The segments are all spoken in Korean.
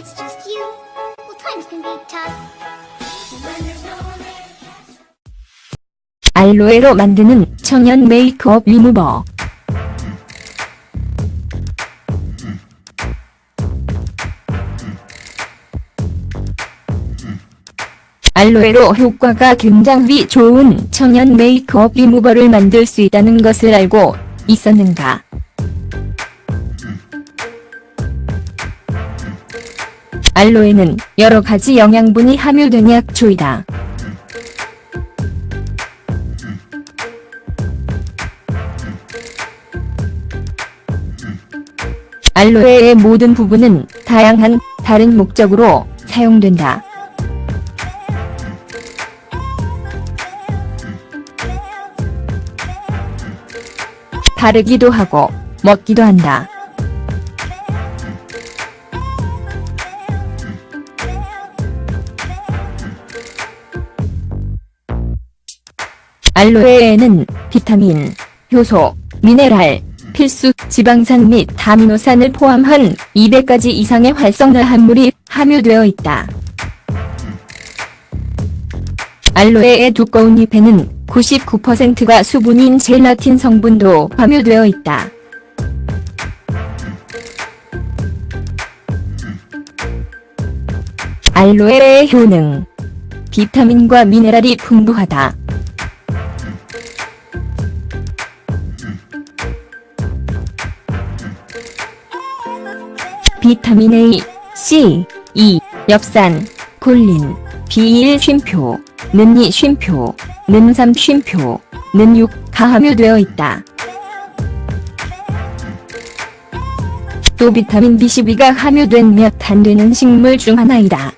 it's just you. Well, times can be tough. 알로에로 만드는 천연 메이크업 리무버. 알로에로 효과가 굉장히 좋은 천연 메이크업 리무버를 만들 수 있다는 것을 알고 있었는가? 알로에는 여러 가지 영양분이 함유된 약초이다. 알로에의 모든 부분은 다양한 다른 목적으로 사용된다. 바르기도 하고 먹기도 한다. 알로에에는 비타민, 효소, 미네랄, 필수 지방산 및 아미노산을 포함한 200가지 이상의 활성화 함물이 함유되어 있다. 알로에의 두꺼운 잎에는 99%가 수분인 젤라틴 성분도 함유되어 있다. 알로에의 효능 비타민과 미네랄이 풍부하다. 비타민 A, C, E, 엽산, 콜린, B1 쉼표, 는2 쉼표, 는3 쉼표, 는6 가 함유되어 있다. 또 비타민 B12가 함유된 몇 안 되는 식물 중 하나이다.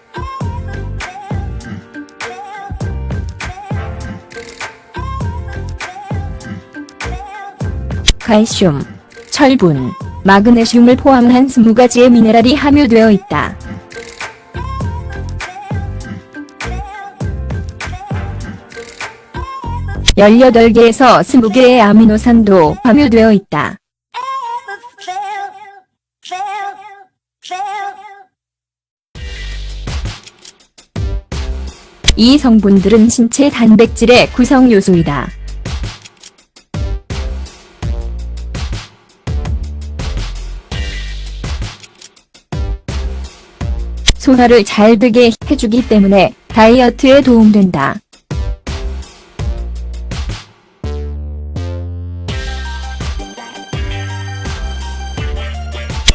칼슘, 철분, 마그네슘을 포함한 20가지의 미네랄이 함유되어 있다. 열여덟 개에서 20개의 아미노산도 함유되어 있다. 이 성분들은 신체 단백질의 구성 요소이다. 소화를 잘 되게 해주기 때문에 다이어트에 도움된다.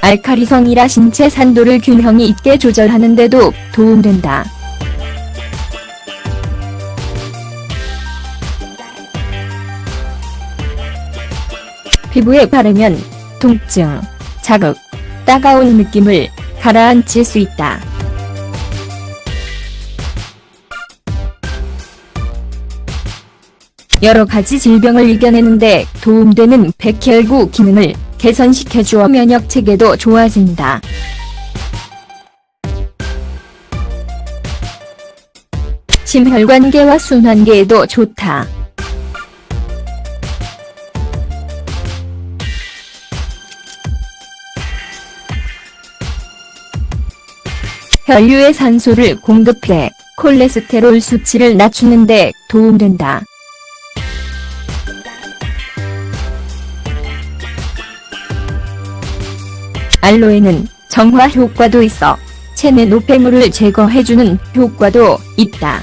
알카리성이라 신체 산도를 균형 있게 조절하는 데도 도움된다. 피부에 바르면 통증, 자극, 따가운 느낌을 가라앉힐 수 있다. 여러 가지 질병을 이겨내는데 도움되는 백혈구 기능을 개선시켜주어 면역 체계도 좋아진다. 심혈관계와 순환계에도 좋다. 혈류에 산소를 공급해 콜레스테롤 수치를 낮추는 데 도움된다. 알로에는 정화 효과도 있어 체내 노폐물을 제거해주는 효과도 있다.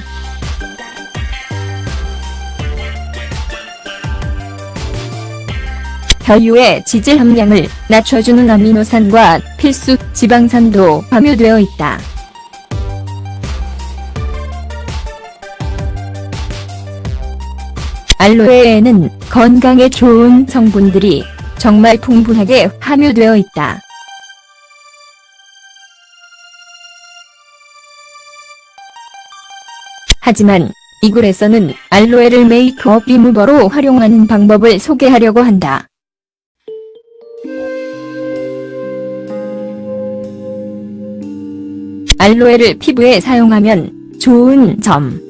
혈류의 지질 함량을 낮춰주는 아미노산과 필수 지방산도 함유되어 있다. 알로에에는 건강에 좋은 성분들이 정말 풍부하게 함유되어 있다. 하지만 이 글에서는 알로에를 메이크업 리무버로 활용하는 방법을 소개하려고 한다. 알로에를 피부에 사용하면 좋은 점.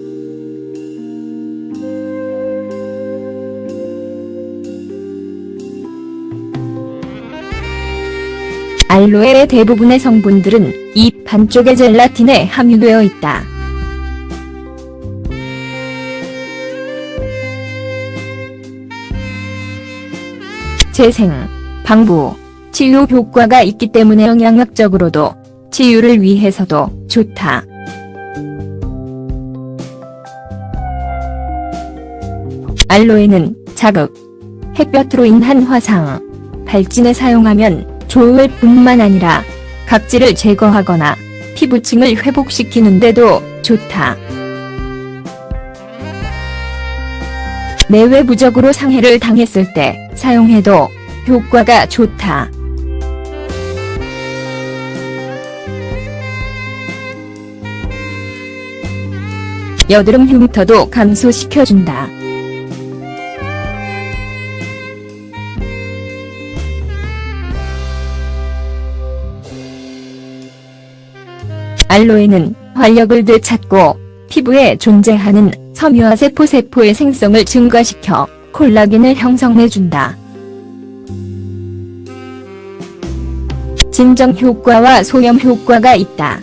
알로에 알로에의 대부분의 성분들은 잎 반쪽의 젤라틴에 함유되어 있다. 재생, 방부, 치유 효과가 있기 때문에 영양학적으로도 치유를 위해서도 좋다. 알로에는 자극, 햇볕으로 인한 화상, 발진에 사용하면 좋을 뿐만 아니라 각질을 제거하거나 피부층을 회복시키는데도 좋다. 내외부적으로 상해를 당했을 때 사용해도 효과가 좋다. 여드름 흉터도 감소시켜준다. 알로에는 활력을 되찾고 피부에 존재하는 섬유화 세포 세포의 생성을 증가시켜 콜라겐을 형성해준다. 진정 효과와 소염 효과가 있다.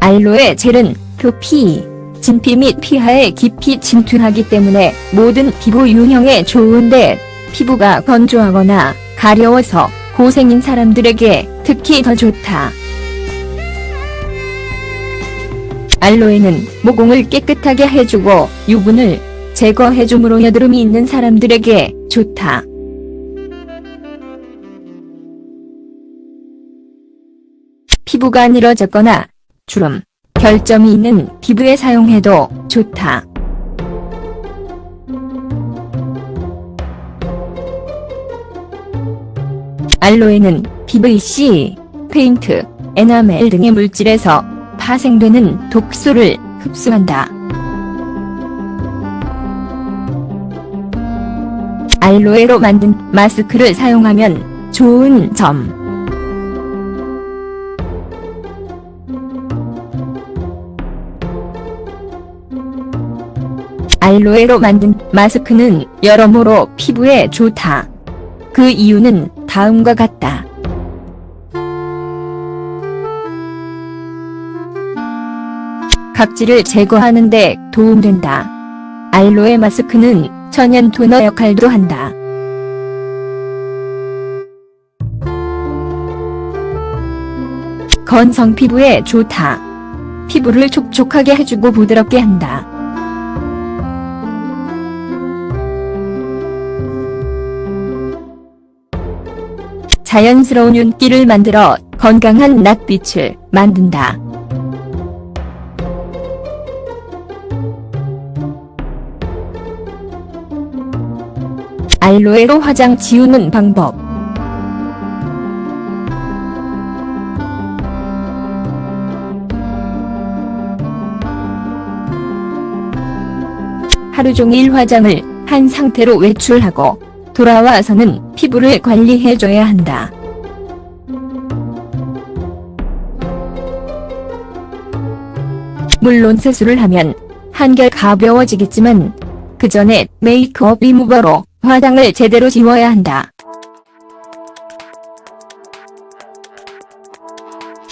알로에 젤은 표피, 진피 및 피하에 깊이 침투하기 때문에 모든 피부 유형에 좋은데 피부가 건조하거나 가려워서 고생인 사람들에게 특히 더 좋다. 알로에는 모공을 깨끗하게 해주고 유분을 제거해줌으로 여드름이 있는 사람들에게 좋다. 피부가 늘어졌거나 주름, 결점이 있는 피부에 사용해도 좋다. 알로에는 PVC, 페인트, 에나멜 등의 물질에서 파생되는 독소를 흡수한다. 알로에로 만든 마스크를 사용하면 좋은 점. 알로에로 만든 마스크는 여러모로 피부에 좋다. 그 이유는 다음과 같다. 각질을 제거하는 데 도움된다. 알로에 마스크는 천연 토너 역할도 한다. 건성 피부에 좋다. 피부를 촉촉하게 해주고 부드럽게 한다. 자연스러운 윤기를 만들어 건강한 낯빛을 만든다. 알로에로 화장 지우는 방법 하루 종일 화장을 한 상태로 외출하고 돌아와서는 피부를 관리해줘야 한다. 물론 세수를 하면 한결 가벼워지겠지만 그 전에 메이크업 리무버로 화장을 제대로 지워야 한다.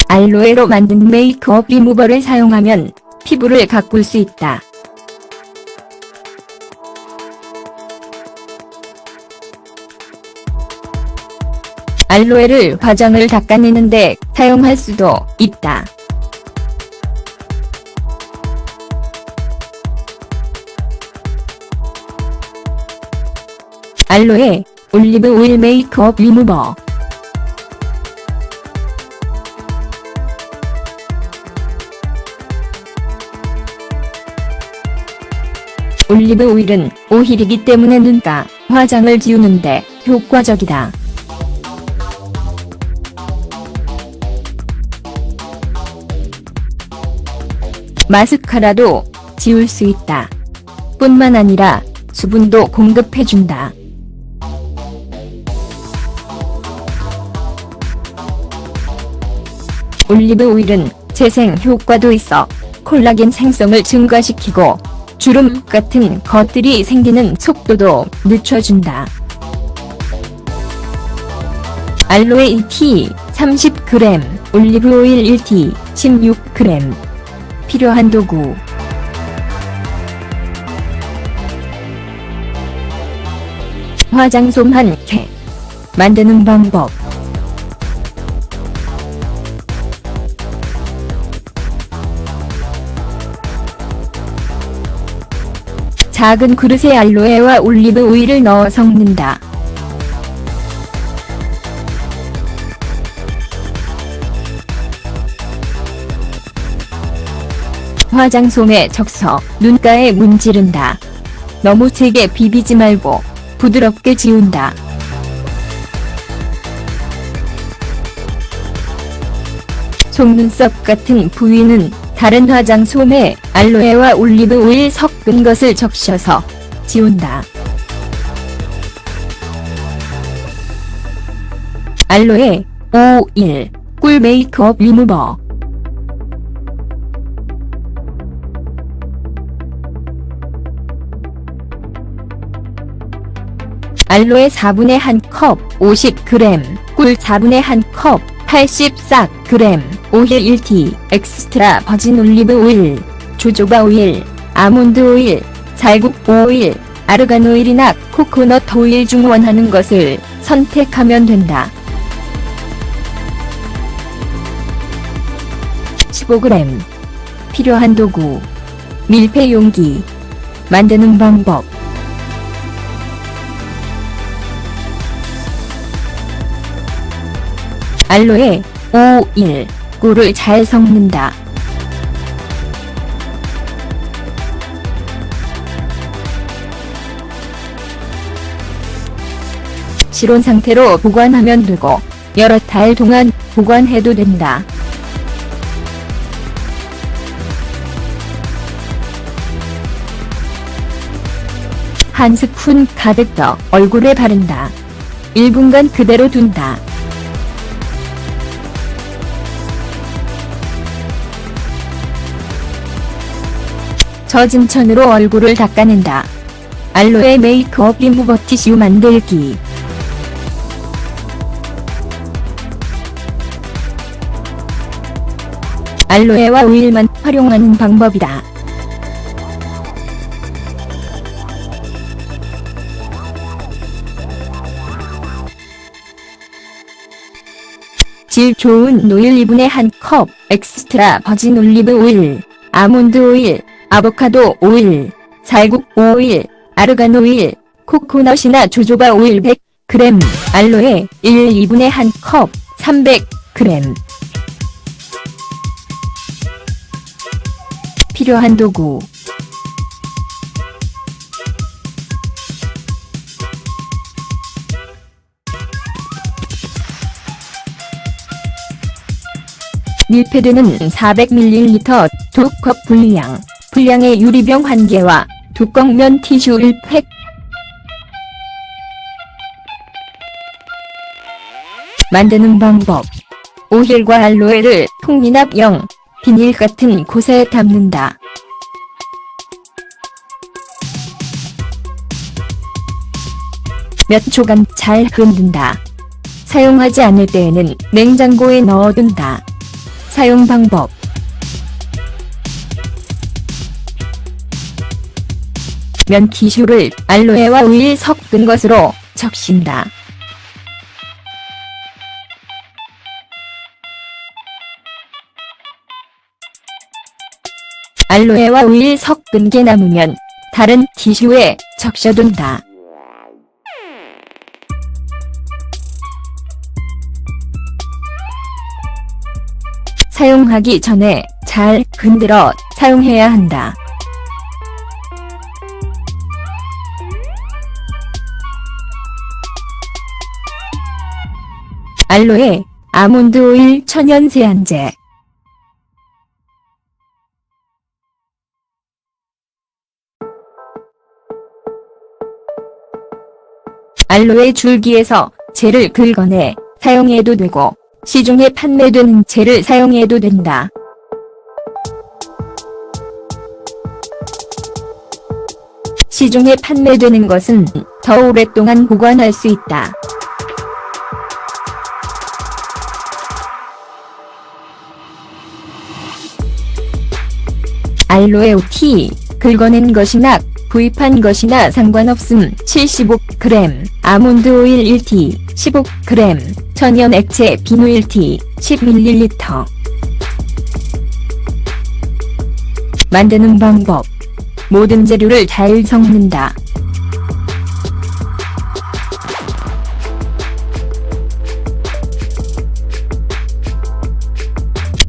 알로에로 만든 메이크업 리무버를 사용하면 피부를 가꿀 수 있다. 알로에를 화장을 닦아내는데 사용할 수도 있다. 알로에 올리브 오일 메이크업 리무버 올리브 오일은 오일이기 때문에 눈가, 화장을 지우는데 효과적이다. 마스카라도 지울 수 있다. 뿐만 아니라 수분도 공급해준다. 올리브 오일은 재생 효과도 있어 콜라겐 생성을 증가시키고 주름 같은 것들이 생기는 속도도 늦춰준다. 알로에 1T 30g, 올리브오일 1T 16g. 필요한 도구 화장솜 한 개. 만드는 방법 작은 그릇에 알로에와 올리브 오일을 넣어 섞는다. 화장 솜에 적셔 눈가에 문지른다. 너무 세게 비비지 말고 부드럽게 지운다. 속눈썹 같은 부위는 다른 화장 솜에 알로에와 올리브 오일 섞은 것을 적셔서 지운다. 알로에 오일 꿀 메이크업 리무버 알로에 4분의 1컵 50g, 꿀 4분의 1컵 84g, 오일 1티, 엑스트라 버진 올리브 오일, 조조바 오일, 아몬드 오일, 살국 오일, 아르간 오일이나 코코넛 오일 중 원하는 것을 선택하면 된다. 15g 필요한 도구. 밀폐 용기. 만드는 방법 알로에 오일 꿀을 잘 섞는다. 실온 상태로 보관하면 되고 여러 달 동안 보관해도 된다. 한 스푼 가득 떠 얼굴에 바른다. 1분간 그대로 둔다. 젖은 천으로 얼굴을 닦아낸다. 알로에 메이크업 리무버 티슈 만들기. 알로에와 오일만 활용하는 방법이다. 질 좋은 노일 2분의 1컵, 엑스트라 버진 올리브 오일, 아몬드 오일, 아보카도 오일, 살국 오일, 아르간 오일, 코코넛이나 조조바 오일 100g, 알로에 1 2분의 1컵, 300g. 필요한 도구 밀폐되는 400ml 두컵 분량, 분량의 유리병 1개와 두꺼면 티슈 1팩. 만드는 방법 오일과 알로에를 통미납형, 비닐 같은 곳에 담는다. 몇 초간 잘 흔든다. 사용하지 않을 때에는 냉장고에 넣어둔다. 사용 방법 면 티슈를 알로에와 오일 섞은 것으로 적신다. 알로에와 오일 섞은 게 남으면 다른 티슈에 적셔둔다. 사용하기 전에 잘 흔들어 사용해야 한다. 알로에 아몬드 오일 천연 세안제 알로에 줄기에서 젤을 긁어내 사용해도 되고 시중에 판매되는 젤을 사용해도 된다. 시중에 판매되는 것은 더 오랫동안 보관할 수 있다. 알로에 티 긁어낸 것이나 구입한 것이나 상관없음. 75g 아몬드 오일 1티 15g 천연 액체 비누 1티 10ml 만드는 방법. 모든 재료를 잘 섞는다.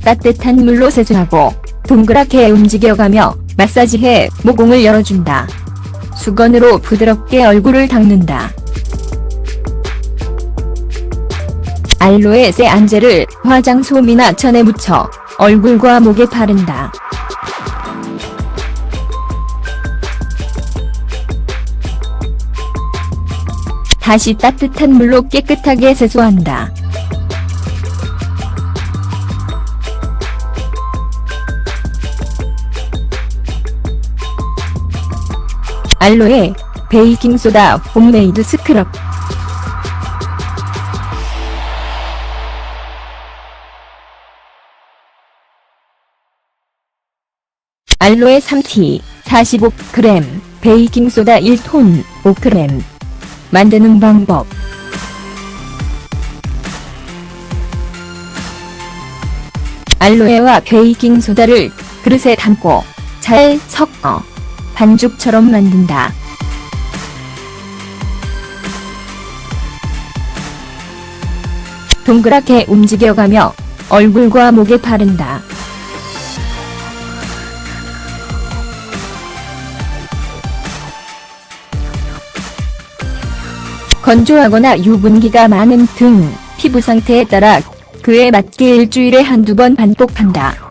따뜻한 물로 세수하고 동그랗게 움직여가며 마사지해 모공을 열어준다. 수건으로 부드럽게 얼굴을 닦는다. 알로에 세안제를 화장솜이나 천에 묻혀 얼굴과 목에 바른다. 다시 따뜻한 물로 깨끗하게 세수한다. 알로에 베이킹소다 홈메이드 스크럽. 알로에 3티 45g 베이킹소다 1톤 5g 만드는 방법. 알로에와 베이킹소다를 그릇에 담고 잘 섞어 반죽처럼 만든다. 동그랗게 움직여가며 얼굴과 목에 바른다. 건조하거나 유분기가 많은 등 피부 상태에 따라 그에 맞게 일주일에 한두 번 반복한다.